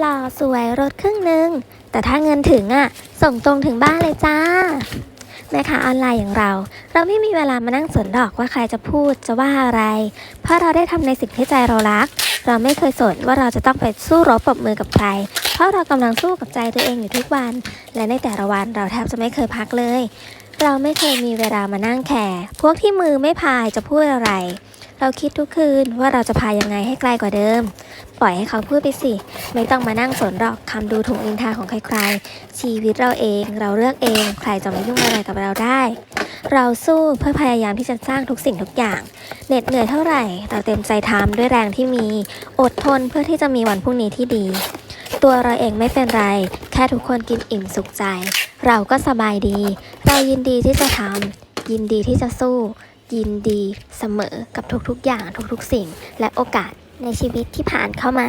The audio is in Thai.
หล่อสวยรถครึ่งหนึ่ง แต่ถ้าเงินถึงอะ ส่งตรงถึงบ้านเลยจ้า แม่ค้าออนไลน์อย่างเรา เราไม่มีเวลามานั่งสนดอกว่าใครจะพูดจะว่าอะไร เพราะเราได้ทำในสิ่งที่ใจเรารัก เราไม่เคยสนว่าเราจะต้องไปสู้รบปรบมือกับใคร เพราะเรากำลังสู้กับใจตัวเองอยู่ทุกวัน และในแต่ละวันเราแทบจะไม่เคยพักเลย เราไม่เคยมีเวลามานั่งแคร์พวกที่มือไม่พายจะพูดอะไร เราคิดทุกคืนว่าเราจะพายยังไงให้ไกลกว่าเดิม ปล่อยให้เขาพูดไปสิ ไม่ต้องมานั่งสนหรอกคำดูถูกนินทาของใครๆ ชีวิตเราเองเราเลือกเอง ใครจะมายุ่งอะไรกับเราได้ เราสู้เพื่อพยายามที่จะสร้างทุกสิ่งทุกอย่าง เหน็ดเหนื่อยเท่าไหร่ เราเต็มใจทำด้วยแรงที่มี อดทนเพื่อที่จะมีวันพรุ่งนี้ที่ดี ตัวเราเองไม่เป็นไร แค่ทุกคนกินอิ่มสุขใจ เราก็สบายดี เรายินดีที่จะทำยินดีที่จะสู้ ยินดีเสมอกับทุกๆอย่างทุกๆสิ่ง และโอกาสในชีวิตที่ผ่านเข้ามา